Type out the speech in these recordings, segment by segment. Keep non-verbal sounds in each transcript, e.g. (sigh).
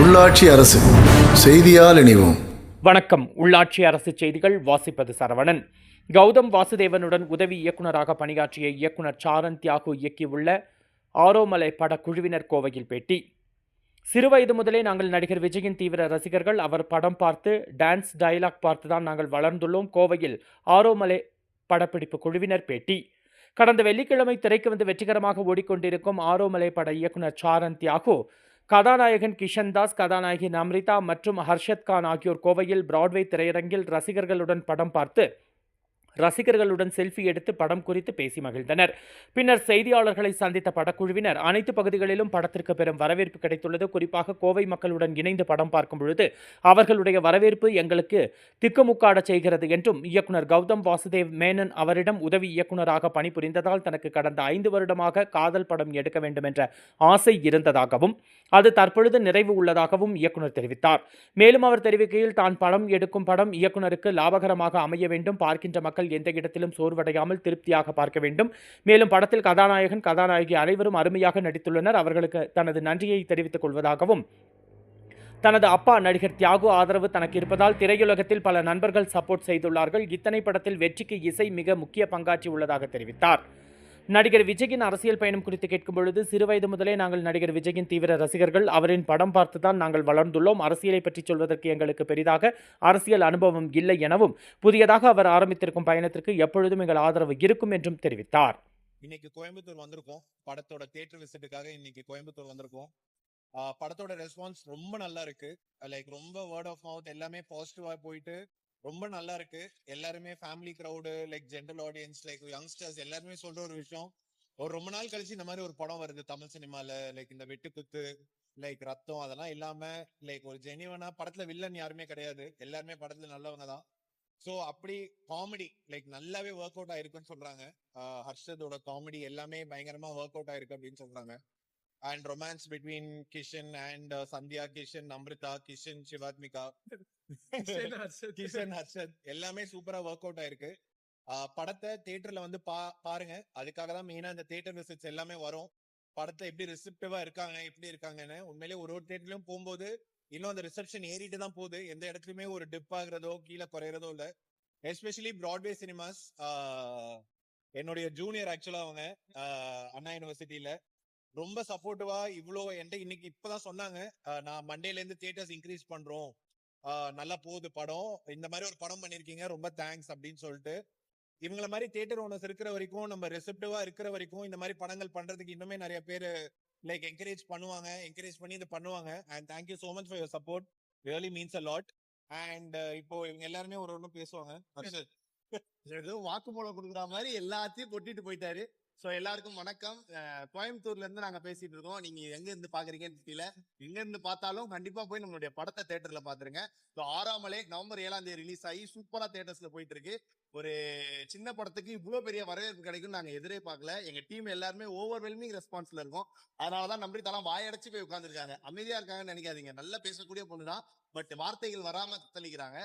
உள்ளாட்சி அரசு செய்தியால் இணைவோம். வணக்கம். உள்ளாட்சி அரசு செய்திகள் வாசிப்பது சரவணன். கௌதம் வாசுதேவனுடன் உதவி இயக்குனராக பணியாற்றிய இயக்குனர் சாரன் தியாகு இயக்கியுள்ள ஆரோமலை படக்குழுவினர் கோவையில் பேட்டி. சிறுவயது முதலே நாங்கள் நடிகர் விஜயின் தீவிர ரசிகர்கள். அவர் படம் பார்த்து டான்ஸ் டயலாக் பார்த்து தான் நாங்கள் வளர்ந்துள்ளோம். கோவையில் ஆரோமலை படப்பிடிப்பு குழுவினர் பேட்டி. கடந்த வெள்ளிக்கிழமை திரைக்கு வந்து வெற்றிகரமாக ஓடிக்கொண்டிருக்கும் ஆரோமலை பட இயக்குனர் சாரன் தியாகு கதாநாயகன் கிஷன் தாஸ் கதாநாயகி நம்ரிதா மற்றும் ஹர்ஷத் கான் ஆகியோர் கோவையில் பிராட்வே திரையரங்கில் ரசிகர்களுடன் படம் பார்த்து ரசிகர்களுடன் செல்ஃபி எடுத்து படம் குறித்து பேசி மகிழ்ந்தனர். பின்னர் செய்தியாளர்களை சந்தித்த படக்குழுவினர் அனைத்து பகுதிகளிலும் படத்திற்கு பெரும் வரவேற்பு கிடைத்துள்ளது. குறிப்பாக கோவை மக்களுடன் இணைந்து படம் பார்க்கும் பொழுது அவர்களுடைய வரவேற்பு எங்களுக்கு திக்குமுக்காடச் செய்கிறது என்றும் இயக்குனர் கௌதம் வாசுதேவ் மேனன் அவரிடம் உதவி இயக்குனராக பணிபுரிந்ததால் தனக்கு கடந்த ஐந்து வருடமாக காதல் படம் எடுக்க வேண்டும் என்ற ஆசை இருந்ததாகவும் அது தற்பொழுது நிறைவு உள்ளதாகவும் இயக்குனர் தெரிவித்தார். மேலும் அவர் தெரிவிக்கையில் தான் படம் எடுக்கும் படம் இயக்குனருக்கு லாபகரமாக அமைய வேண்டும் பார்க்கின்ற மக்கள் எந்த இடத்திலும் சோர்வடையாமல் திருப்தியாக பார்க்க வேண்டும். மேலும் படத்தில் கதாநாயகன் கதாநாயகி அனைவரும் அருமையாக நடித்துள்ளனர். அவர்களுக்கு தனது நன்றியை தெரிவித்துக் கொள்வதாகவும் தனது அப்பா நடிகர் தியாகு ஆதரவு தனக்கு இருப்பதால் திரையுலகத்தில் பல நண்பர்கள் சப்போர்ட் செய்துள்ளார்கள். இத்தனை படத்தில் வெற்றிக்கு இசை மிக முக்கிய பங்காற்றி உள்ளதாக தெரிவித்தார். நடிகர் விஜயின் அரசியல் பயணம் குறித்து கேட்கும் பொழுது சிறுவயது முதலே நாங்கள் நடிகர் விஜயின் தீவிர ரசிகர்கள். அவரின் படம் பார்த்து தான் நாங்கள் வளர்ந்துள்ளோம். அரசியலை பற்றி சொல்வதற்கு எங்களுக்கு பெரிதாக அரசியல் அனுபவம் இல்லை எனவும் புதியதாக அவர் ஆரம்பித்திருக்கும் பயணத்திற்கு எப்பொழுதும் எங்கள் ஆதரவு இருக்கும் என்றும் தெரிவித்தார். இன்னைக்கு கோயம்புத்தூர் வந்திருக்கோம். படத்தோட தியேட்டர் விசிட்டுக்காக இன்னைக்கு கோயம்புத்தூர் வந்திருக்கோம். படத்தோட ரெஸ்பான்ஸ் ரொம்ப நல்லா இருக்கு. லைக் ரொம்ப வேர்ட் ஆஃப் மவுத் எல்லாமே பாசிட்டிவா போயிட்டு ரொம்ப நல்லா இருக்கு. எல்லாருமே family crowd like general audience like youngsters எல்லாருமே சொல்ற ஒரு விஷயம். ஒரு ரொம்ப நாள் கழிச்சு இந்த மாதிரி ஒரு படம் வருது. தமிழ் சினிமால லைக் இந்த வெட்டுக்குத்து லைக் ரத்தம் அதெல்லாம் இல்லாம லைக் ஒரு ஜெனிவனா படத்துல வில்லன் யாருமே கிடையாது. எல்லாருமே படத்துல நல்லவங்க தான். சோ அப்படி காமெடி லைக் நல்லாவே ஒர்க் அவுட் ஆயிருக்குன்னு சொல்றாங்க. ஹர்ஷதோட காமெடி எல்லாமே பயங்கரமா ஒர்க் அவுட் ஆயிருக்கு அப்படின்னு சொல்றாங்க. And romance between Kishan and Sandhya Kishan Amritha Kishan Shivathmika Kishan (laughs) Harshad. எல்லாமே சூப்பரா ஒர்க் அவுட் ஆயிருக்கு. ஆஹ் படத்தை தியேட்டர்ல வந்து பா பாருங்க. அதுக்காக தான் மெயினா இந்த தியேட்டர் விசிட்ஸ் எல்லாமே வரும். படத்தை எப்படி ரிசப்டிவா இருக்காங்க எப்படி இருக்காங்கன்னு உண்மையிலேயே ஒரு ஒரு தியேட்டர்லயும் போகும்போது இன்னும் அந்த ரிசப்ஷன் ஏறிட்டு தான் போகுது. எந்த இடத்துலயுமே ஒரு டிப் ஆகுறதோ கீழே குறையறதோ இல்ல. எஸ்பெஷலி பிராட்வே சினிமாஸ் என்னுடைய ஜூனியர் ஆக்சுவலா அவங்க அண்ணா யூனிவர்சிட்டியில ரொம்ப சப்போர்ட்டிவா இவ்வளோ என்கிட்ட இன்னைக்கு இப்பதான் சொன்னாங்க. நான் மண்டேல இருந்து தியேட்டர்ஸ் இன்க்ரீஸ் பண்றோம். நல்லா போகுது படம். இந்த மாதிரி ஒரு படம் பண்ணிருக்கீங்க ரொம்ப தேங்க்ஸ் அப்படின்னு சொல்லிட்டு. இவங்கள மாதிரி தியேட்டர் ஓனர்ஸ் இருக்கிற வரைக்கும் நம்ம ரெசப்டிவா இருக்கிற வரைக்கும் இந்த மாதிரி படங்கள் பண்றதுக்கு இன்னுமே நிறைய பேர் லைக் என்கரேஜ் பண்ணுவாங்க. என்கரேஜ் பண்ணி இதை பண்ணுவாங்க. And thank you so much for your support really means a lot and இப்போ இவங்க எல்லாருமே ஒரு ஒன்று பேசுவாங்க. ஏதோ வாக்குமூலம் கொடுக்குற மாதிரி எல்லாத்தையும் கொட்டிட்டு போயிட்டாரு. சோ எல்லாருக்கும் வணக்கம். கோயம்புத்தூர்ல இருந்து நாங்க பேசிட்டு இருக்கோம். நீங்க எங்க இருந்து பாக்குறீங்கன்னு தெரியல. எங்க இருந்து பார்த்தாலும் கண்டிப்பா போய் நம்மளுடைய படத்தை தேட்டர்ல பாத்துருங்க. ஸோ ஆறாமலே நவம்பர் ஏழாம் தேதி ரிலீஸ் ஆகி சூப்பரா தேட்டர்ஸ்ல போயிட்டு இருக்கு ஒரு சின்ன படத்துக்கு இவ்வளவு பெரிய வரவேற்பு கிடைக்கும் நாங்க எதிரே பார்க்கல எங்க டீம் எல்லாருமே ஓவர்வெல்மிங் ரெஸ்பான்ஸ்ல இருக்கும். அதனாலதான் நம்பி வாயடைச்சு போய் உட்காந்துருக்காங்க அமைதியா இருக்காங்கன்னு நினைக்காதீங்க. நல்லா பேசக்கூடிய பொண்ணுதான். பட் வார்த்தைகள் வராம தத்தளிக்கிறாங்க.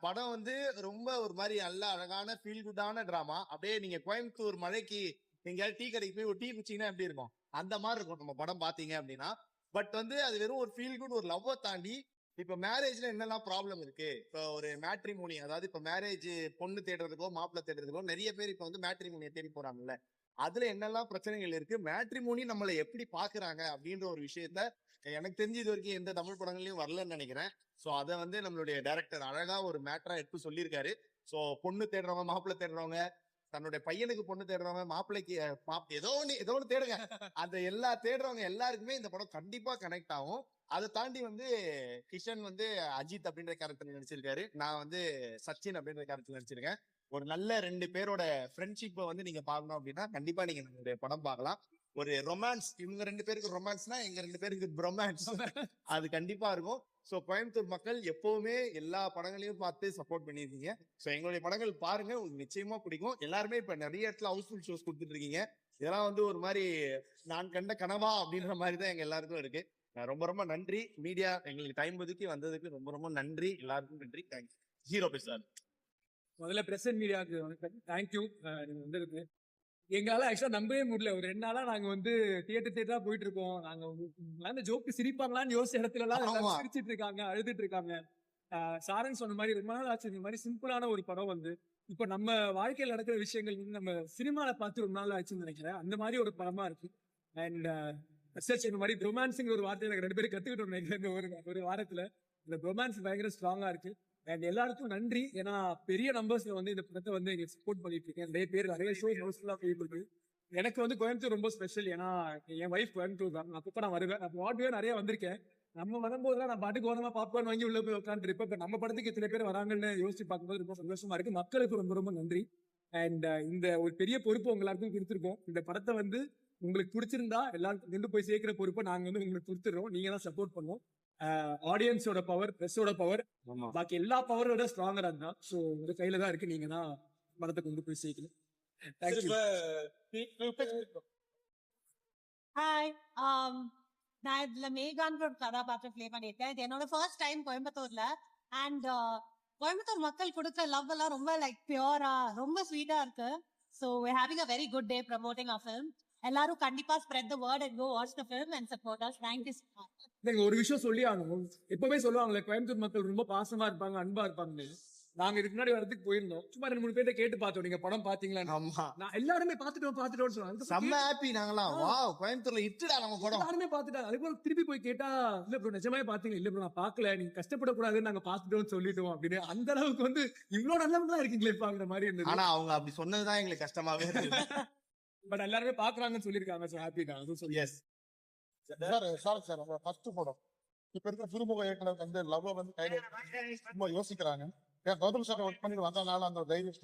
படம் வந்து ரொம்ப ஒரு மாதிரி நல்ல அழகான ஃபீல் குட்டான டிராமா அப்படியே நீங்க கோயம்புத்தூர் மழைக்கு எங்கேயாவது டீ கடைக்கு போய் ஒரு டீ குச்சிங்கன்னா எப்படி இருக்கும்? அந்த மாதிரி இருக்கும். நம்ம படம் பாத்தீங்க அப்படின்னா. பட் வந்து அது வெறும் ஒரு ஃபீல் குட் ஒரு லவ்வை தாண்டி இப்ப மேரேஜ்ல என்னெல்லாம் ப்ராப்ளம் இருக்கு? இப்போ ஒரு மேட்ரிமோனி அதாவது இப்ப மேரேஜ் பொண்ணு தேடுறதுக்கோ மாப்பிள்ளை தேடுறதுக்கோ நிறைய பேர் இப்ப வந்து மேட்ரிமோனியை தேடி போறாங்கல்ல. அதுல என்னெல்லாம் பிரச்சனைகள் இருக்கு? மேட்ரிமோனி நம்மளை எப்படி பாக்குறாங்க அப்படின்ற ஒரு விஷயத்த எனக்கு தெரிஞ்சு இது வரைக்கும் எந்த தமிழ் படங்கள்லயும் வரலன்னு நினைக்கிறேன். சோ அதை வந்து நம்மளுடைய டைரக்டர் அழகா ஒரு மேட்டரா எடுத்து சொல்லியிருக்காரு. சோ பொண்ணு தேடுறவங்க மாப்பிள்ளை தேடுறவங்க தன்னுடைய பையனுக்கு பொண்ணு தேடுறவங்க மாப்பிள்ளைக்கு ஏதோ ஒண்ணு ஏதோ ஒண்ணு தேடுங்க. (laughs) அந்த எல்லா தேடுறவங்க எல்லாருக்குமே இந்த படம் கண்டிப்பா கனெக்ட் ஆகும். அதை தாண்டி வந்து கிஷன் வந்து அஜித் அப்படின்ற கேரக்டர் நடிச்சிருக்காரு. நான் வந்து சச்சின் அப்படின்ற கேரக்டர் நடிச்சிருக்கேன். ஒரு நல்ல ரெண்டு பேரோட ஃப்ரெண்ட்ஷிப்பை வந்து நீங்க பார்க்கணும் அப்படின்னா கண்டிப்பா நீங்க நம்மளுடைய படம் பார்க்கலாம். ஒரு ரொமான்ஸ் இவங்க ரெண்டு பேருக்கு ரொமான்ஸ்னா எங்க ரெண்டு பேருக்கு ரொமான்ஸ் (laughs) அது கண்டிப்பா இருக்கும். ஸோ கோயம்புத்தூர் மக்கள் எப்பவுமே எல்லா படங்களையும் பார்த்து சப்போர்ட் பண்ணியிருக்கீங்க. ஸோ எங்களுடைய படங்கள் பாருங்க உங்களுக்கு நிச்சயமா பிடிக்கும். எல்லாருமே இப்போ நிறைய இடத்துல ஹவுஸ்ஃபுல் ஷோஸ் கொடுத்துட்டு இருக்கீங்க இதெல்லாம் வந்து ஒரு மாதிரி நான் கண்ட கனவா அப்படின்ற மாதிரி தான் எங்க எல்லாருக்கும் இருக்கு. ரொம்ப ரொம்ப நன்றி. மீடியா எங்களுக்கு டைம் ஒதுக்கி வந்ததுக்கு ரொம்ப ரொம்ப நன்றி. எல்லாருக்கும் நன்றி. தேங்க்யூ ஹீரோ பேசுறாரு முதல்ல பிரசன்ட் மீடியாவுக்கு தேங்க்யூ நீங்க வந்திருக்கு. எங்களால ஆக்சுவலா நம்பவே முடியல. ஒரு ரெண்டு நாளா நாங்க வந்து தியேட்டர் தியேட்டரா போயிட்டு இருக்கோம் நாங்க அந்த ஜோக்கு சிரிப்பாங்களான்னு யோசிச்ச இடத்துல ஆமா. சிரிச்சிட்டு இருக்காங்க அழுதுட்டு இருக்காங்க சாரன் சொன்ன மாதிரி ரொம்ப நாள் ஆச்சு. இந்த மாதிரி சிம்பிளான ஒரு படம் வந்து இப்ப நம்ம வாழ்க்கையில் நடக்கிற விஷயங்கள் வந்து நம்ம சினிமால பார்த்து ரொம்ப நாள் ஆச்சுன்னு நினைக்கிறேன். அந்த மாதிரி ஒரு படமா இருக்கு. அண்ட் ரிசர்ச் இந்த மாதிரி ரொமான்ஸுங்கிற ஒரு வார்த்தை எனக்கு ரெண்டு பேரும் இந்த ஒரு ஒரு வாரத்துல. இந்த ரொமான்ஸ் பயங்கர ஸ்ட்ராங்கா இருக்கு. அண்ட் எல்லாருக்கும் நன்றி. ஏன்னா பெரிய நம்பர்ஸ்ல வந்து இந்த படத்தை வந்து எங்களுக்கு சப்போர்ட் பண்ணிட்டு இருக்கேன். நிறைய பேர் நிறைய ஷோஸ் ஹவுஸ்ஃபுல்லாக போயிட்டு இருக்கு எனக்கு வந்து கோயம்புத்தூர் ரொம்ப ஸ்பெஷல் ஏன்னா என் ஒய்ஃப் கோயம்புத்தூர் தான். அப்பப்போ நான் வருவேன். நான் வாட்வே நிறைய வந்திருக்கேன். நம்ம வரும்போது நான் பாட்டுக்கு ஓரமா பாப்கார்ன் வாங்கி உள்ள போய் உட்காந்துருப்பேன் இப்போ நம்ம படத்துக்கு இத்தனை பேர் வராங்கன்னு யோசிச்சு பார்க்கும்போது ரொம்ப சந்தோஷமா இருக்கு. மக்களுக்கு ரொம்ப ரொம்ப நன்றி. அண்ட் இந்த ஒரு பெரிய பொறுப்பு உங்க எல்லாருக்கும் கொடுத்துருக்கோம். இந்த படத்தை வந்து உங்களுக்கு பிடிச்சிருந்தா எல்லாருக்கும் நின்று போய் சேர்க்கிற பொறுப்பை நாங்கள் வந்து உங்களுக்கு கொடுத்துறோம் நீங்க தான் சப்போர்ட் பண்ணுவோம். ஆடியன்ஸோட பவர் ப்ரெஸ்ஸோட பவர் பாக்கி எல்லா பவரோட ஸ்ட்ராங்கரா இருந்தா. ஸோ உங்க கையில தான் இருக்கு. நீங்க தான் படத்தை கொண்டு போய் சேர்க்கணும். ஹாய் um நான் இதுல மேகான்ற ஒரு கதாபாத்திரம் ப்ளே பண்ணியிருக்கேன். இது என்னோட ஃபர்ஸ்ட் டைம் கோயம்புத்தூர்ல. அண்ட் கோயம்புத்தூர் மக்கள் கொடுக்க லவ் எல்லாம் ரொம்ப லைக் பியூரா ரொம்ப ஸ்வீட்டா இருக்கு. So having a very good day promoting a film எல்லாரும் கண்டிப்பா spread the word and go watch the film and support us thank you நீங்க ஒரு விஷயம் சொல்லி ஆகணும் எப்பவுமே சொல்லுவாங்களே கோயம்புத்தூர் மக்கள் ரொம்ப பாசமா இருப்பாங்க அன்பா இருப்பாங்க நாங்க இதுக்கு முன்னாடி வரதுக்கு போயிருந்தோம். சும்மா ரெண்டு மூணு பேர்ட்ட கேட்டு பார்த்தோம். நீங்க படம் பாத்தீங்களா ஆமா. நான் எல்லாருமே பாத்துட்டோம் பாத்துட்டோம்னு சொன்னாங்க செம்ம ஹாப்பி நாங்களாம் வா கோயம்புத்தூர்ல இட்டுடா நம்ம படம். எல்லாருமே பாத்துட்டாங்க அதுக்கப்புறம் திருப்பி போய் கேட்டா இல்ல ப்ரோ நிஜமே பாத்தீங்க இல்ல ப்ரோ நான் பாக்கல நீங்க கஷ்டப்படக்கூடாதுன்னு நாங்க பாத்துட்டோம்னு சொல்லிட்டோம் அப்படின்னு. அந்த அளவுக்கு வந்து இவ்வளவு நல்லவங்களா இருக்கீங்களே பாக்குற மாதிரி இருந்தது. ஆனா அவங்க அப்படி சொன்னதுதான் எங்களுக்கு கஷ்டமாவே இருந்தது. (laughs) பட் எல்லாருமே பாக்குறாங்கன்னு சொல்லிருக்காங்க சோ ஹாப்பி தான். அதுவும் சொல்லி yes sir sir sir first படம் இப்ப இருக்கிற புதுமுக இயக்குனர் வந்து லவ் வந்து கையில ரொம்ப யோசிக்கிறாங்க. ஏன் கௌதம் சார் ஒர்க் பண்ணிட்டு வந்தனால அந்த தைரியம்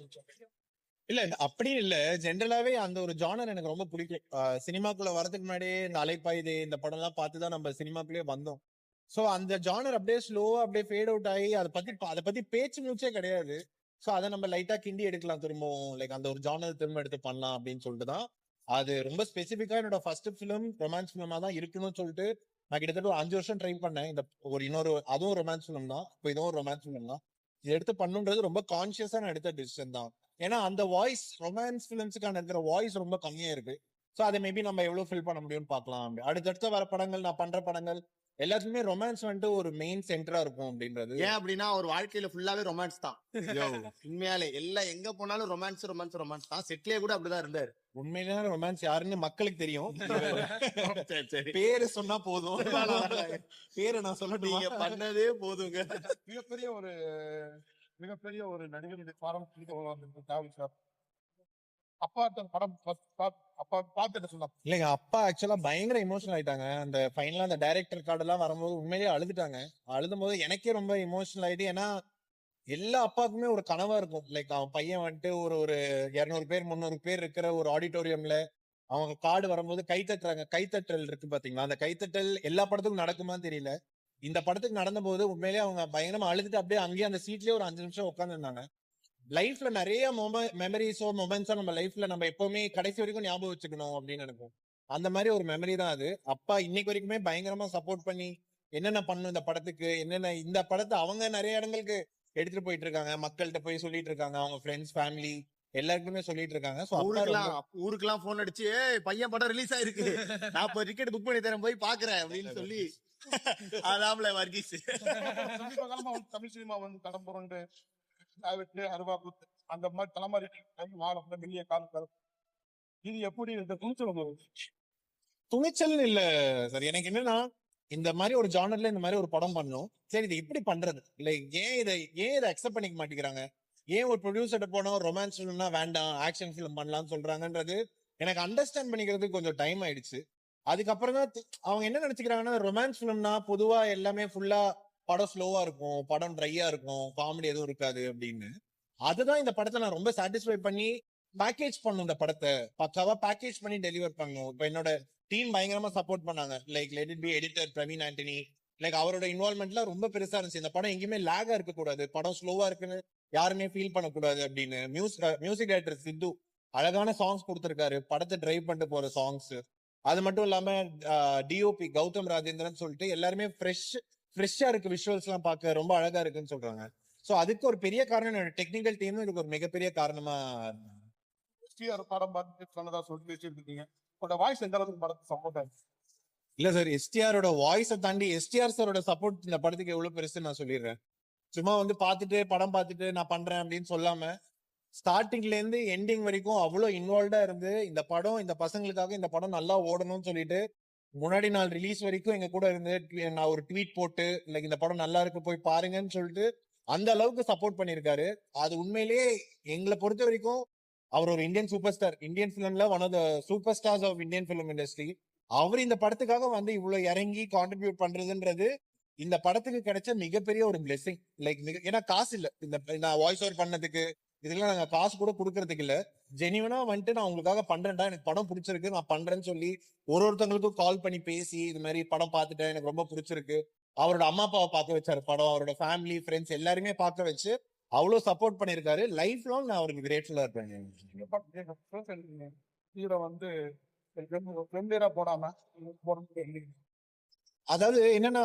இல்ல இந்த அப்படி இல்ல. ஜென்ரலாவே அந்த ஒரு ஜானர் எனக்கு ரொம்ப பிடிக்கும். சினிமாக்குள்ள வரதுக்கு முன்னாடியே இந்த அலைப்பாயுதே இந்த படம் எல்லாம் பார்த்து தான் நம்ம சினிமாக்குள்ளே வந்தோம். சோ அந்த ஜானர் அப்படியே ஸ்லோவா அப்படியே ஃபேட் அவுட் ஆகி அதை பத்தி அதை பத்தி பேச்சு மூச்சே கிடையாது. ஸோ அதை நம்ம லைட்டாக கிண்டி எடுக்கலாம் திரும்பவும். லைக் அந்த ஒரு ஜானர் திரும்ப எடுத்து பண்ணலாம் அப்படின்னு சொல்லிட்டு தான். அது ரொம்ப ஸ்பெசிஃபிக்காக என்னோட ஃபர்ஸ்ட் ஃபிலிம் ரொமான்ஸ் ஃபிலிமாக தான் இருக்கணும்னு சொல்லிட்டு நான் கிட்டத்தட்ட ஒரு அஞ்சு வருஷம் ட்ரை பண்ணேன். இந்த ஒரு இன்னொரு அதுவும் ரொமான்ஸ் ஃபிலிம் தான். இப்போ இதுவும் ரொமான்ஸ் ஃபிலிம் தான். இது எடுத்து பண்ணுன்றது ரொம்ப கான்சியஸாக நான் எடுத்த டிசிஷன் தான். ஏன்னா அந்த வாய்ஸ் ரொமான்ஸ் ஃபிலிம்ஸுக்கான இருக்கிற வாய்ஸ் ரொம்ப கம்மியாக இருக்கு. ஸோ அதை மேபி நம்ம எவ்வளோ ஃபில் பண்ண முடியும்னு பார்க்கலாம். அப்படி. அடுத்தடுத்த வர படங்கள் நான் பண்ணுற படங்கள் எல்லாத்துக்குமே ரொமான்ஸ் வந்துட்டு ஒரு மெயின் சென்டரா இருக்கும் அப்படின்றது. ஏன் அப்படின்னா ஒரு வாழ்க்கையில ஃபுல்லாவே ரொமான்ஸ் தான். (laughs) உண்மையாலே எல்லாம் எங்க போனாலும் ரொமான்ஸ் ரொமான்ஸ் ரொமான்ஸ் தான். செட்லயே கூட அப்படிதான் இருந்தாரு. உண்மையிலான ரொமான்ஸ் யாருன்னு மக்களுக்கு தெரியும். (laughs) சரி சரி. பேரு சொன்னா போதும். (laughs) பேரை நான் சொல்லட்டுமா நீங்க பண்ணதே போதுங்க. மிகப்பெரிய ஒரு மிகப்பெரிய ஒரு நடிகருடைய பாரம் வந்து டிராவல் சார் அப்பா படம் first பாத்- அப்பா பார்த்துட்டு சொன்னா இல்லைங்க அப்பா ஆக்சுவலா பயங்கர இமோஷனல் ஆயிட்டாங்க. அந்த ஃபைனலா அந்த டைரக்டர் கார்டு எல்லாம் வரும்போது உண்மையிலேயே அழுதுட்டாங்க. அழுதும் போது எனக்கே ரொம்ப இமோஷனல் ஆயிட்டு ஏன்னா எல்லா அப்பாவுக்குமே ஒரு கனவா இருக்கும். லைக் அவன் பையன் வந்துட்டு ஒரு ஒரு இரநூறு பேர் முந்நூறு பேர் இருக்கிற ஒரு ஆடிட்டோரியம்ல அவங்க கார்டு வரும்போது கை தட்டுறாங்க. கைத்தட்டல் இருக்கு பாத்தீங்களா? அந்த கைத்தட்டல் எல்லா படத்துக்கும் நடக்குமான்னு தெரியல. இந்த படத்துக்கு நடந்த போது உண்மையிலேயே அவங்க பயங்கரமா அழுதுட்டு அப்படியே அங்கேயே அந்த சீட்லயே ஒரு அஞ்சு நிமிஷம் உட்காந்துருந்தாங்க லைஃப்ல நிறைய மெமரிஸோ மொமெண்ட்ஸோ நம்ம லைஃப்ல நம்ம எப்பவுமே கடைசி வரைக்கும் ஞாபகம் வச்சுக்கணும் அப்படின்னு நினைப்போம். அந்த மாதிரி ஒரு மெமரி தான் அது. அப்பா இன்னைக்கு வரைக்குமே பயங்கரமா சப்போர்ட் பண்ணி என்னென்ன பண்ணும் இந்த படத்துக்கு என்னென்ன இந்த படத்தை அவங்க நிறைய இடங்களுக்கு எடுத்துட்டு போயிட்டு இருக்காங்க. மக்கள்கிட்ட போய் சொல்லிட்டு இருக்காங்க. அவங்க ஃப்ரெண்ட்ஸ் ஃபேமிலி எல்லாருக்குமே சொல்லிட்டு இருக்காங்க. ஊருக்குலாம் போன் அடிச்சு ஏய் பையன் படம் ரிலீஸ் ஆயிருக்கு. நான் இப்ப டிக்கெட் புக் பண்ணி தரேன் போய் பாக்குறேன் அப்படின்னு சொல்லி (laughs) அதாம்ல வர்கீஸ். தமிழ் சினிமா வந்து புரண்டு விட்டு அருவா கொடுத்து அந்த மாதிரி தலைமுறை வாழ வெளிய காலங்கள் இது எப்படி இந்த துணிச்சல் துணிச்சல் துணிச்சல்னு இல்ல சார் எனக்கு என்னன்னா இந்த மாதிரி ஒரு ஜானர்ல இந்த மாதிரி ஒரு படம் பண்ணும் சரி இது எப்படி பண்றது. இல்ல ஏன் இதை ஏன் இதை அக்செப்ட் பண்ணிக்க மாட்டேங்கிறாங்க? ஏன் ஒரு ப்ரொடியூசர்ட்ட போனோம் ரொமான்ஸ் ஃபிலிம்னா வேண்டாம் ஆக்ஷன் ஃபிலிம் பண்ணலாம்னு சொல்றாங்கன்றது எனக்கு அண்டர்ஸ்டாண்ட் பண்ணிக்கிறதுக்கு கொஞ்சம் டைம் ஆயிடுச்சு. அதுக்கப்புறம் தான் அவங்க என்ன நினைச்சுக்கிறாங்கன்னா ரொமான்ஸ் ஃபிலிம்னா பொதுவா எல்லாமே ஃபுல்லா படம் ஸ்லோவா இருக்கும் படம் ட்ரையா இருக்கும் காமெடி எதுவும் இருக்காது அப்படின்னு. அதுதான் இந்த படத்தை நான் ரொம்ப சாட்டிஸ்ஃபை பண்ணி பேக்கேஜ் பண்ணும் இந்த படத்தை. பக்காவா பேக்கேஜ் பண்ணி டெலிவர் பண்ணும். இப்ப என்னோட டீம் பயங்கரமா சப்போர்ட் பண்ணாங்க. Like let it be editor Praveen Antony. Like அவரோட இன்வால்மெண்ட்லாம் ரொம்ப பெருசா இருந்துச்சு. இந்த படம் எங்கேயுமே லேகா இருக்க கூடாது படம் ஸ்லோவா இருக்குன்னு யாருமே ஃபீல் பண்ணக்கூடாது அப்படின்னு. மியூசிக் மியூசிக் டைரக்டர் சித்து அழகான சாங்ஸ் கொடுத்திருக்காரு. படத்தை டிரைவ் பண்ணிட்டு போற சாங்ஸ் அது மட்டும் இல்லாம டிஓபி கௌதம் ராஜேந்திரன் சொல்லிட்டு எல்லாருமே ஃப்ரெஷ் ஃப்ரெஷ்ஷா இருக்கு விஷுவல்ஸ் எல்லாம் பார்க்க ரொம்ப அழகா இருக்குன்னு சொல்றாங்க. சோ அதுக்கு ஒரு பெரிய காரணம் என்னோட டெக்னிக்கல் டீமும் இதுக்கு ஒரு மிகப்பெரிய காரணமா எஸ்டிஆர் படம் பார்த்து சொன்னதா சொல்லிட்டு வச்சுட்டு இருக்கீங்க உங்களோட வாய்ஸ் எந்த அளவுக்கு படத்துக்கு சப்போர்ட் இல்ல சார் எஸ்டிஆரோட வாய்ஸை தாண்டி எஸ்டிஆர் சாரோட சப்போர்ட் இந்த படத்துக்கு எவ்வளவு பெருசுன்னு நான் சொல்லிடுறேன். சும்மா வந்து பார்த்துட்டு படம் பார்த்துட்டு நான் பண்றேன் அப்படின்னு சொல்லாம ஸ்டார்டிங்ல இருந்து எண்டிங் வரைக்கும் அவ்வளவு இன்வால்வ்டா இருந்து இந்த படம் இந்த பசங்களுக்காக இந்த படம் நல்லா ஓடணும்னு சொல்லிட்டு முன்னாடி நாள் ரிலீஸ் வரைக்கும் எங்க கூட இருந்து நான் ஒரு ட்வீட் போட்டு லைக் இந்த படம் நல்லா இருக்கு போய் பாருங்கன்னு சொல்லிட்டு அந்த அளவுக்கு சப்போர்ட் பண்ணியிருக்காரு. அது உண்மையிலேயே எங்களை பொறுத்த வரைக்கும் அவர் ஒரு Indian super star Indian பிலிம்ல one of the super stars of Indian film industry அவர் இந்த படத்துக்காக வந்து இவ்வளவு இறங்கி கான்ட்ரிபியூட் பண்றதுன்றது இந்த படத்துக்கு கிடைச்ச மிகப்பெரிய ஒரு பிளெஸிங் லைக் மிக ஏன்னா காசு இல்ல. இந்த நான் வாய்ஸ் ஓவர் பண்ணதுக்கு இதுக்கெல்லாம் நாங்க காசு கூட கொடுக்கறதுக்கு இல்ல. ஜெனிவனா வந்துட்டு நான் உங்களுக்காக பண்றேன்டா. எனக்கு படம் பிடிச்சிருக்கு. நான் பண்றேன்னு சொல்லி ஒரு ஒருத்தவங்களுக்கும் கால் பண்ணி பேசி இது மாதிரி படம் பார்த்துட்டேன். எனக்கு ரொம்ப பிடிச்சிருக்கு. அவரோட அம்மா அப்பாவை பார்க்க வச்சாரு படம். அவரோட ஃபேமிலி ஃப்ரெண்ட்ஸ் எல்லாருமே பார்க்க வச்சு அவ்வளவு சப்போர்ட் பண்ணிருக்காரு லைஃப் லாங் நான் அவருக்கு கிரேட்ஃபுல்லா இருப்பேன். ஹீரோ வந்து போடாம. அதாவது என்னன்னா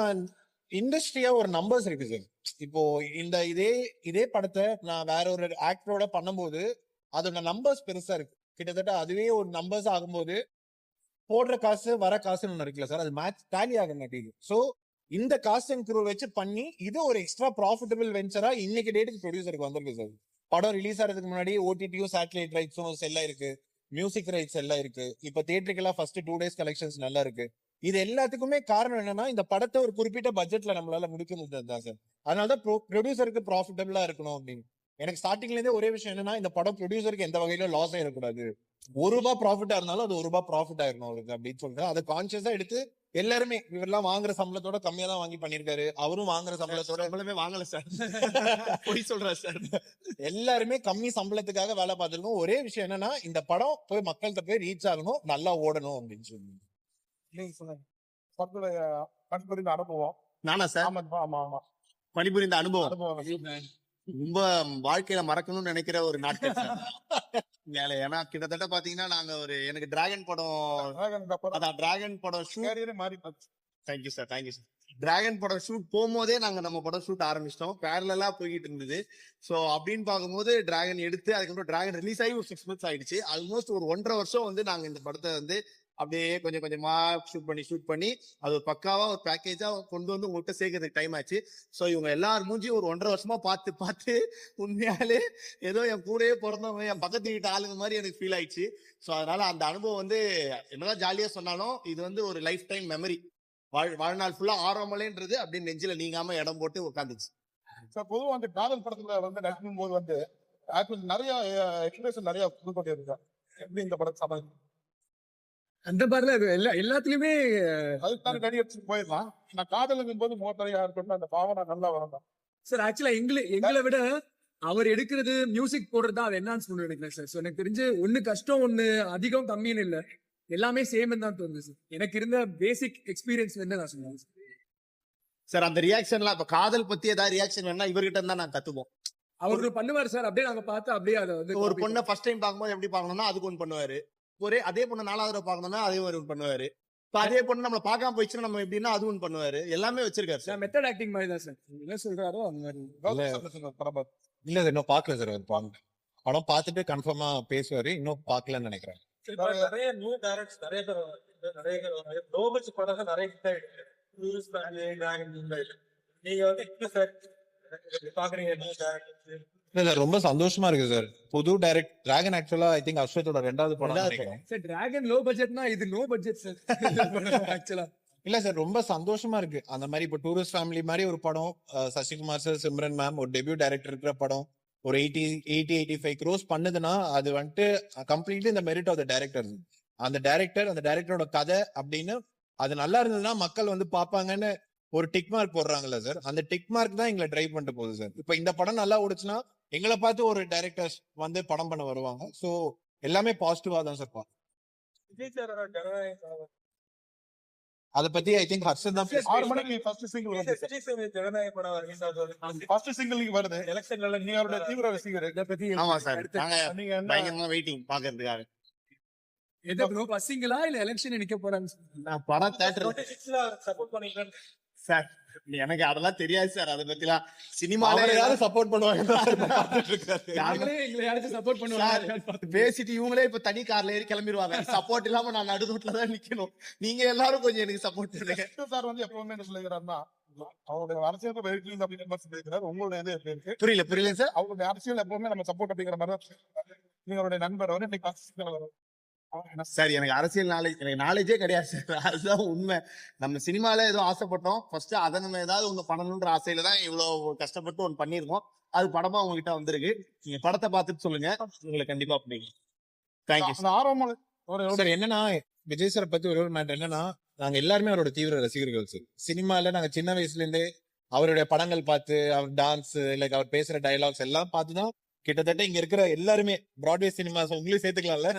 இண்டஸ்ட்ரியா ஒரு நம்பர்ஸ் இருக்கு சார் இப்போ இந்த இதே இதே படத்தை நான் வேற ஒரு ஆக்டரோட பண்ணும்போது அதோட நம்பர்ஸ் பெருசா இருக்கு. கிட்டத்தட்ட அதுவே ஒரு நம்பர்ஸ் ஆகும்போது போடுற காசு வர காசுன்னு ஒன்று இருக்குல்ல சார் அது மேட்ச் டேலி ஆக மாட்டேங்குது ஸோ இந்த காஸ்ட் அண்ட் குரூ வச்சு பண்ணி இது ஒரு எக்ஸ்ட்ரா ப்ராஃபிட்டபிள் வெஞ்சரா இன்னைக்கு டேட்டுக்கு ப்ரொடியூசருக்கு வந்திருக்கு சார் படம் ரிலீஸ் ஆகிறதுக்கு முன்னாடி ஓடிடியும் சேட்டலைட் ரைட்ஸும் செல்லா இருக்கு. மியூசிக் ரைட்ஸ் எல்லாம் இருக்கு. இப்போ தேட்டருக்கெல்லாம் ஃபர்ஸ்ட் டூ டேஸ் கலெக்ஷன்ஸ் நல்லா இருக்கு. இது எல்லாத்துக்குமே காரணம் என்னன்னா இந்த படத்தை ஒரு குறிப்பிட்ட பட்ஜெட்ல நம்மளால முடிக்க முடியாது தான் சார் அதனாலதான் ப்ரொடியூசருக்கு ப்ராஃபிட்டபிளா இருக்கணும் அப்படின்னு. எனக்கு ஸ்டார்டிங்ல இருந்தே ஒரே விஷயம் என்னன்னா இந்த படம் ப்ரொடியூசருக்கு எந்த வகையிலும் லாஸ் ஆயிடக்கூடாது ஒரு ரூபாய் ப்ராஃபிட்டா இருந்தாலும் அது ஒரு ரூபாய் ப்ராஃபிட் ஆயிடணும் அவருக்கு அப்படின்னு சொல்லிட்டு அதை கான்சியஸா எடுத்து எல்லாருமே இவரெல்லாம் வாங்குற சம்பளத்தோட கம்மியா தான் வாங்கி பண்ணிருக்காரு அவரும் வாங்குற சம்பளத்தோட நம்மளுமே வாங்கல சார் (laughs) பொய் சொல்றேன் சார் எல்லாருமே கம்மி சம்பளத்துக்காக வேலை பார்த்திருக்கோம் ஒரே விஷயம் என்னன்னா இந்த படம் போய் மக்கள்கிட்ட போய் ரீச் ஆகணும் நல்லா ஓடணும் அப்படின்னு சொல்லி பணிபுரிந்த அனுபவம். நானா சார்? ஆமா ஆமா ஆமா. பணிபுரிந்த அனுபவம். அனுபவம். ரொம்ப வாழ்க்கையில மறக்கணும்னு நினைக்கிற ஒரு நாட்கள் வேலை ஏன்னா கிட்டத்தட்ட பாத்தீங்கன்னா நாங்க ஒரு எனக்கு டிராகன் படம் அதான் டிராகன் படம் ஷூட் மாறி. Thank you sir thank you sir Dragon படம் ஷூட் போகும்போதே நாங்க நம்ம படம் ஷூட் ஆரம்பிச்சிட்டோம். பேரலா போய்கிட்டு இருந்தது. சோ அப்படின்னு பார்க்கும்போது டிராகன் எடுத்து அதுக்கப்புறம் டிராகன் ரிலீஸ் ஆகி ஒரு சிக்ஸ் மந்த்ஸ் ஆயிடுச்சு. ஆல்மோஸ்ட் ஒரு ஒன்றரை வருஷம் வந்து நாங்க இந்த படத்தை வந்து அப்படியே கொஞ்சம் கொஞ்சமா ஷூட் பண்ணி ஷூட் பண்ணி அது ஒரு பக்காவா ஒரு பேக்கேஜா கொண்டு வந்து உங்கள்கிட்ட சேர்க்கறதுக்கு டைம் ஆச்சு. ஸோ இவங்க எல்லார் மூஞ்சியும் ஒரு ஒன்றரை வருஷமா பார்த்து பார்த்து உண்மையாலே ஏதோ என் கூடயே பிறந்தவங்க என் பக்கத்து வீட்டு ஆளுங்க மாதிரி எனக்கு ஃபீல் ஆயிடுச்சு. ஸோ அதனால அந்த அனுபவம் வந்து என்னதான் ஜாலியா சொன்னாலும் இது வந்து ஒரு லைஃப் டைம் மெமரி வாழ் வாழ்நாள் ஃபுல்லா ஆரோமலைன்றது அப்படியே நெஞ்சில நீங்காம இடம் போட்டு உட்காந்துச்சு சார் பொதுவாக அந்த காதல் படத்துல வந்து நடிக்கும் போது வந்து ஆக்சுவலி நிறைய எக்ஸ்பிரேஷன் நிறைய புதுக்கொண்டே இருக்கா எப்படி இந்த படம் சமாளி அந்த மாதிரிலாம் இது எல்லா எல்லாத்துலயுமே அதுக்கான நடிகர் போயிடலாம். நான் காதலுங்கும் போது மோத்தரையா இருக்கட்டும் அந்த பாவனை நல்லா வரணும். சார் ஆக்சுவலா எங்களை எங்களை விட அவர் எடுக்கிறது மியூசிக் போடுறது தான் அதை என்ஹான்ஸ் பண்ணி நினைக்கிறேன் சார் ஸோ எனக்கு தெரிஞ்சு ஒண்ணு கஷ்டம் ஒண்ணு அதிகம் கம்மின்னு இல்ல. எல்லாமே சேம் தான் தோணுது சார் எனக்கு இருந்த பேசிக் எக்ஸ்பீரியன்ஸ் என்ன நான் சொல்லுவேன். சார் அந்த ரியாக்ஷன்லாம் இப்ப காதல் பத்தி ஏதாவது ரியாக்ஷன் வேணா இவர்கிட்ட இருந்தா நான் கத்துப்போம். அவரு பண்ணுவார் சார் அப்படியே நாங்க பார்த்து அப்படியே அதை வந்து ஒரு பொண்ணை ஃபர்ஸ்ட் டைம் பார்க்கும்போது எப்படி பார்க்கணும்னா அதுக்கு ஒன்று பண்ணுவாரு. ஒரே அதே பொண்ணு நாலாவது தடவை பார்க்கணும்னா அதே ஒன்று பண்ணுவாரு. இப்ப அதே பொண்ணு நம்மள பார்க்காம போயிடுச்சுன்னா நம்ம எப்படின்னா அது ஒன்று பண்ணுவாரு. எல்லாமே வச்சிருக்காரு சார். மெத்தட் ஆக்டிங் மாதிரி தான் சார். என்ன சொல்றாரோ அந்த மாதிரி. இல்ல. சார் இன்னும் பாக்கல சார். பாருங்க படம் பார்த்துட்டு கன்ஃபார்மா பேசுவாரு. இன்னும் பாக்கலன்னு நினைக்கிறேன். நிறைய நியூ டைரக்டர்ஸ் நிறைய பேர். நிறைய பேர் படம் நிறைய. நீங்க வந்து இப்ப சார் பாக்குறீங்க. இல்ல சார் ரொம்ப சந்தோஷமா இருக்கு சார் புது டைரக்ட் டிராகன் ஆக்சுவலா ஐ திங்க் அஸ்வத்தோட ரெண்டாவது படம் சார் டிராகன் லோ பட்ஜெட்னா இது நோ பட்ஜெட் சார் ஆக்சுவலா இல்ல சார் ரொம்ப சந்தோஷமா இருக்கு. அந்த மாதிரி இப்போ டூரிஸ்ட் ஃபேமிலி மாதிரி ஒரு படம் சசிகுமார் சார் சிம்ரன் மேம் ஒரு டெபியூ டைரக்டர் இருக்கிற படம் ஒரு eighty eighty eighty five gross பண்ணுதுன்னா அது வந்துட்டு கம்ப்ளீட்லி இந்த மெரிட் ஆஃப் த டைரக்டர் அந்த டைரக்டர் அந்த டைரக்டரோட கதை அப்படின்னு அது நல்லா இருந்ததுன்னா மக்கள் வந்து பார்ப்பாங்கன்னு ஒரு டிக் மார்க் போடுறாங்கல்ல சார் அந்த டிக் மார்க் தான் எங்களை ட்ரைவ் பண்ணிட்டு போகுது சார் இப்போ இந்த படம் நல்லா ஓடுச்சுன்னா எங்களை பார்த்து ஒரு டைரக்டர்ஸ் வந்து படம் பண்ண வருவாங்க. ஸோ எல்லாமே பாசிட்டிவா தான் சார் படம். அதை பத்தி ஐ திங்க் ஹர்ஷன் தான் ஆறு மணிக்கு ஃபர்ஸ்ட் சிங்கிள் வந்து விஜய் சார் ஜனநாயக படம் ஆகுது. ஃபர்ஸ்ட் சிங்கிள் வருது. எலெக்ஷன்ல நீங்க அவருடைய தீவிர ரசிகர். இதை பத்தி ஆமா சார் நாங்க நீங்க பயங்கரமா வெயிட்டிங் பாக்குறதுக்காக. எது ப்ரோ பசிங்களா இல்ல எலெக்ஷன் நிக்க போறாங்க? நான் படம் சிக்ஸ்ல சப்போர்ட் பண்ணிக்கிறேன் சார் எனக்கு அதெல்லாம் தெரியாது சார். அதை பத்திலாம் சினிமால யாரும் சப்போர்ட் பண்ணுவாங்க சப்போர்ட் பண்ணுவாங்க பேசிட்டு இவங்களே இப்ப தனி கார்ல ஏறி கிளம்பிடுவாங்க சப்போர்ட் இல்லாம நான் நடு ரோட்ல தான் நிக்கணும். நீங்க எல்லாரும் கொஞ்சம் எனக்கு சப்போர்ட் பண்ணுங்க. சார் வந்து எப்பவுமே என்ன சொல்லுகிறாருன்னா அவருடைய அரசியல் வெயிட்டிங் அப்படின்னு மாதிரி சொல்லியிருக்கிறார் உங்களுடைய இது எப்படி இருக்கு? புரியல புரியல சார். அவருடைய அரசியல் எப்பவுமே நம்ம சப்போர்ட் அப்படிங்கிற மாதிரி. நீங்களுடைய நண்பர் வந்து இன்னைக்கு சார் எனக்கு அரசியல் நாலேஜ் எனக்கு நாலேஜே கிடையாது சார். (laughs) அதுதான் உண்மை. நம்ம சினிமால ஏதோ ஆசைப்பட்டோம். ஃபர்ஸ்ட் அதை நம்ம ஏதாவது ஒண்ணு பண்ணணுன்ற ஆசையில தான் இவ்வளவு கஷ்டப்பட்டு ஒண்ணு பண்ணிருக்கோம் அது படமா உங்ககிட்ட வந்திருக்கு. நீங்க படத்தை பார்த்துட்டு சொல்லுங்க. உங்களுக்கு கண்டிப்பா பிடிக்கும். தேங்க்யூ ஆர்வம் சார் என்னன்னா விஜய் சார் பத்தி ஒரு ஒரு மேட்டர் என்னன்னா நாங்க எல்லாருமே அவரோட தீவிர ரசிகர்கள் சார் சினிமால நாங்க சின்ன வயசுல இருந்தே அவருடைய படங்கள் பார்த்து அவர் டான்ஸ் லைக் அவர் பேசுற டயலாக்ஸ் எல்லாம் பார்த்துதான் கிட்டத்தட்ட இங்க இருக்கிற எல்லாருமே பிராட்வே சினிமாஸ் உங்களையும் சேர்த்துக்கலாம்ல.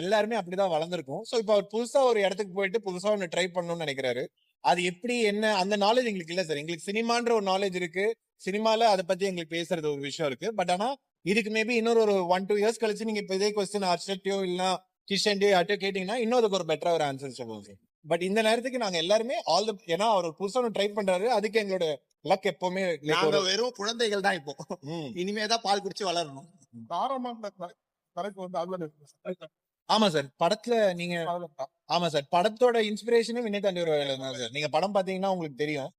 எல்லாருமே அப்படிதான் வளர்ந்துருக்கும். ஸோ இப்போ அவர் புதுசா ஒரு இடத்துக்கு போயிட்டு புதுசா ஒன்று ட்ரை பண்ணணும்னு நினைக்கிறாரு. அது எப்படி என்ன அந்த நாலேஜ் எங்களுக்கு இல்ல சார் எங்களுக்கு சினிமான்ற ஒரு நாலேஜ் இருக்கு. சினிமால அதை பத்தி எங்களுக்கு பேசுறது ஒரு விஷயம் இருக்கு. பட் ஆனா இதுக்கு மேபி இன்னொரு ஒரு ஒன் டூ இயர்ஸ் கழிச்சு நீங்க இப்போ இதே கொஸ்டின் அர்ஷட்டியோ இல்ல கிஷன்டியோ யார்ட்டோ கேட்டீங்கன்னா இன்னும் அதுக்கு ஒரு பெட்டரா ஒரு ஆன்சர் சொல்லுவோம் பட் இந்த நேரத்துக்கு நாங்க எல்லாருமே ஆல் த ஏன்னா அவர் ஒரு ஒன்று ட்ரை பண்றாரு. அதுக்கு எங்களோட லக் எப்பவுமே நாங்க வெறும் குழந்தைகள் தான் இப்போ. இனிமே தான் பால் குடிச்சு வளரணும். வந்து அதுல சார். ஆமா சார். படத்துல நீங்க. ஆமா சார். படத்தோட இன்ஸ்பிரேஷனே வினய் தாண்டி ஒரு தான் சார். நீங்க படம் பாத்தீங்கன்னா உங்களுக்கு தெரியும்.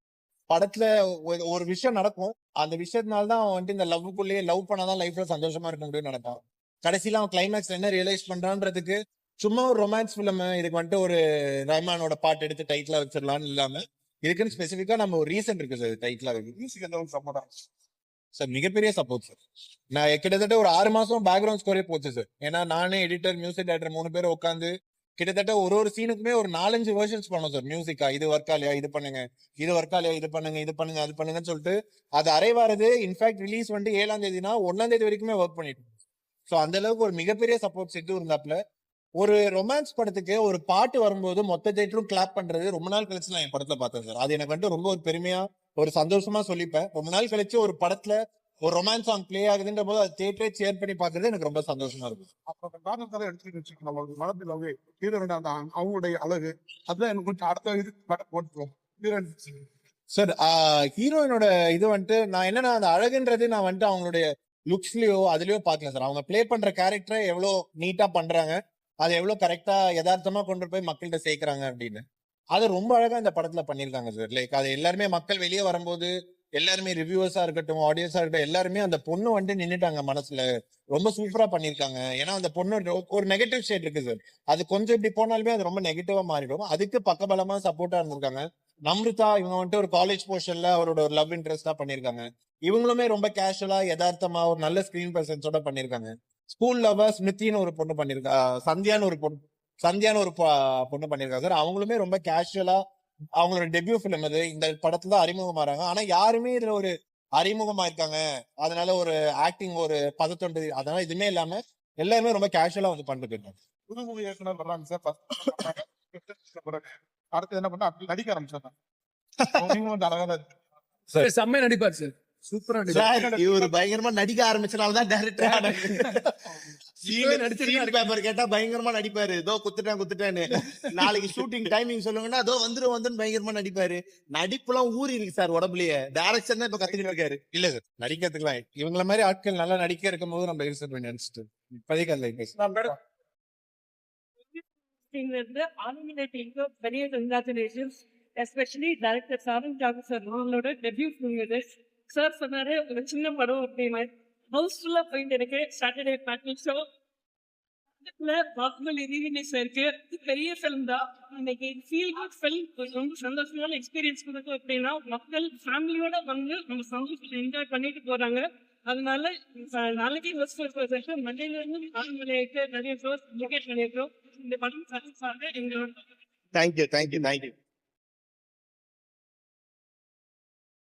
படத்துல ஒரு- ஒரு விஷயம் நடக்கும். அந்த விஷயத்தினால தான் அவன் வந்துட்டு இந்த லவ்வுக்குள்ளேயே லவ் பண்ணாதான் லைஃப்ல சந்தோஷமா இருக்க முடியும்னு நினைப்பான். கடைசியில அவன் கிளைமேக்ஸ் என்ன ரியலைஸ் பண்றான்றதுக்கு சும்மா ஒரு ரொமான்ஸ் ஃபிலிம் இதுக்கு வந்துட்டு ஒரு ரஹ்மானோட பாட்டு எடுத்து டைட்டிலா வச்சிடலாம்னு இல்லாம இதுக்குன்னு ஸ்பெசிஃபிக்காக நம்ம ஒரு ரீசன் இருக்கு சார் டைட்டிலாக இருக்கு மியூசிக் எந்த சப்போர்ட் சார் மிகப்பெரிய சப்போர்ட் சார் நான் கிட்டத்தட்ட ஒரு ஆறு மாசம் பேக்ரவுண்ட் ஸ்கோரே போச்சு சார் ஏன்னா நானே எடிட்டர் மியூசிக் டைரக்டர் மூணு பேரும் உட்காந்து கிட்டத்தட்ட ஒரு ஒரு சீனுக்குமே ஒரு நாலஞ்சு வேர்ஷன்ஸ் பண்ணோம் சார் மியூசிக்கா இது ஒர்க் ஆலையா இது பண்ணுங்க. இது ஒர்க் ஆலையா இது பண்ணுங்க இது பண்ணுங்க அது பண்ணுங்கன்னு சொல்லிட்டு அது அரைவாரது இன்ஃபேக்ட் ரிலீஸ் வந்து ஏழாம் தேதினா ஒன்னாம் தேதி வரைக்குமே ஒர்க் பண்ணிட்டு ஸோ அந்த அளவுக்கு ஒரு மிகப்பெரிய சப்போர்ட் சித்து இருந்தாப்ல ஒரு ரொமான்ஸ் படத்துக்கு ஒரு பாட்டு வரும்போது மொத்த தேட்டரும் கிளாப் பண்றது ரொம்ப நாள் கழிச்சு நான் என் படத்துல பார்த்தேன் சார் அது எனக்கு வந்துட்டு ரொம்ப ஒரு பெருமையா ஒரு சந்தோஷமா சொல்லிப்பேன். ரொம்ப நாள் கழிச்சு ஒரு படத்துல ஒரு ரொமான்ஸ் சாங் ப்ளே ஆகுதுன்ற போது அது தேட்டரே சேர் பண்ணி பாக்குறது எனக்கு ரொம்ப சந்தோஷமா இருக்கும் அப்ப அந்த காரணத்தால எடுத்துட்டு வச்சுக்கணும் ஹீரோயின் அந்த அவங்களுடைய அழகு. அதுதான் எனக்கு கொஞ்சம் அடுத்த இது போட்டுருவோம் ஹீரோயின். சார் ஹீரோயினோட இது வந்துட்டு நான் என்னன்னா அந்த அழகுன்றது நான் வந்துட்டு அவங்களுடைய லுக்ஸ்லயோ அதுலயோ பார்க்கல சார் அவங்க ப்ளே பண்ற கேரக்டரை எவ்வளவு நீட்டா பண்றாங்க. அதை எவ்வளோ கரெக்டாக யதார்த்தமாக கொண்டு போய் மக்கள்கிட்ட சேர்க்குறாங்க அப்படின்னு. அதை ரொம்ப அழகாக இந்த படத்தில் பண்ணியிருக்காங்க சார் லைக் அது எல்லாருமே மக்கள் வெளியே வரும்போது எல்லாருமே ரிவ்யூவர்ஸாக இருக்கட்டும் ஆடியன்ஸாக இருக்கட்டும் எல்லாருமே அந்த பொண்ணு வந்துட்டு நின்றுட்டாங்க மனசில். ரொம்ப சூப்பராக பண்ணியிருக்காங்க. ஏன்னா அந்த பொண்ணு ஒரு நெகட்டிவ் ஷேட் இருக்குது சார் அது கொஞ்சம் இப்படி போனாலுமே அது ரொம்ப நெகட்டிவாக மாறிடும். அதுக்கு பக்கபலமாக சப்போர்ட்டாக இருந்திருக்காங்க. நம்ருதா இவங்க வந்துட்டு ஒரு காலேஜ் போர்ஷன்ல அவரோட ஒரு லவ் இன்ட்ரெஸ்டா பண்ணிருக்காங்க இவங்களுமே ரொம்ப கேஷுவலா யதார்த்தமா ஒரு நல்ல ஸ்கிரீன் பிரசன்ஸோட பண்ணிருக்காங்க ஸ்கூல் லவ் ஸ்மிருதின்னு ஒரு பொண்ணு பண்ணிருக்கா சந்தியான்னு ஒரு பொண்ணு சந்தியான்னு ஒரு பொண்ணு பண்ணிருக்காங்க சார் அவங்களுமே ரொம்ப கேஷுவலா அவங்களோட டெபியூ ஃபிலிம் அது. இந்த படத்துல தான் அறிமுகமாறாங்க ஆனா யாருமே இதுல ஒரு அறிமுகமா இருக்காங்க. அதனால ஒரு ஆக்டிங் ஒரு பதத்தொண்டு அதனால எதுவுமே இல்லாம எல்லாருமே ரொம்ப கேஷுவலா வந்து பண்ணிட்டு இருக்காங்க புது மூவி இயக்குனர் வர்றாங்க சார் அடுத்து என்ன பண்ணா நடிக்க. சார் (laughs) செம்மையா நடிப்பார் சார் சூப்பரா இவர் பயங்கரமா நடிக்க ஆரம்பிச்சனாலதான் டேரக்டர் இப்பவே நடிச்சிருக்காரு. பேப்பர் கேட்டா பயங்கரமா நடிப்பாரு. இதோ குத்துட்டேன் குத்துட்டேன்னு. நாளைக்கு ஷூட்டிங் டைமிங் சொல்லுங்கன்னா அதோ வந்துரும் வந்துன்னு பயங்கரமா நடிப்பாரு. நடிப்புலாம் ஊறி இருக்கு சார் உடம்புலயே. டைரக்ஷன் தான் இப்ப கத்துக்கிட்டு இருக்காரு. இல்ல சார் நடிக்கிறதுக்குலாம் இவங்கள மாதிரி ஆட்கள் நல்லா நடிக்க இருக்கும் போது நம்ம ரிசர்வ் பண்ணி நினைச்சிட்டு. இப்போதைக்கு அந்த பெரிய கங்க்ராச்சுலேஷன்ஸ் எஸ்பெஷலி டைரக்டர் சாரன் ஜாகர் சார் அவங்களோட டெபியூ சார் சொன்னாரு ஒரு சின்ன படம் அப்படின்னு ஹவுஸ்ஃபுல்லா போயிட்டு இருக்கு. சாட்டர்டே பேட்டில் ஷோ அதுக்குள்ள பாகுபலி ரீரிலீஸ் இருக்கு இது பெரிய ஃபிலிம் தான். இன்னைக்கு ஃபீல் குட் ஃபிலிம் ரொம்ப சந்தோஷமான எக்ஸ்பீரியன்ஸ் கொடுக்கும் அப்படின்னா மக்கள் ஃபேமிலியோட வந்து நம்ம சந்தோஷத்தை என்ஜாய் பண்ணிட்டு போறாங்க. அதனால நாளைக்கு ஃபர்ஸ்ட் மண்டேல இருந்து நாலு மணி ஆயிட்டு நிறைய ஷோஸ் பண்ணியிருக்கோம் இந்த படம் சக்சஸ் ஆக எங்களோட தேங்க்யூ தேங்க்யூ தேங்க்யூ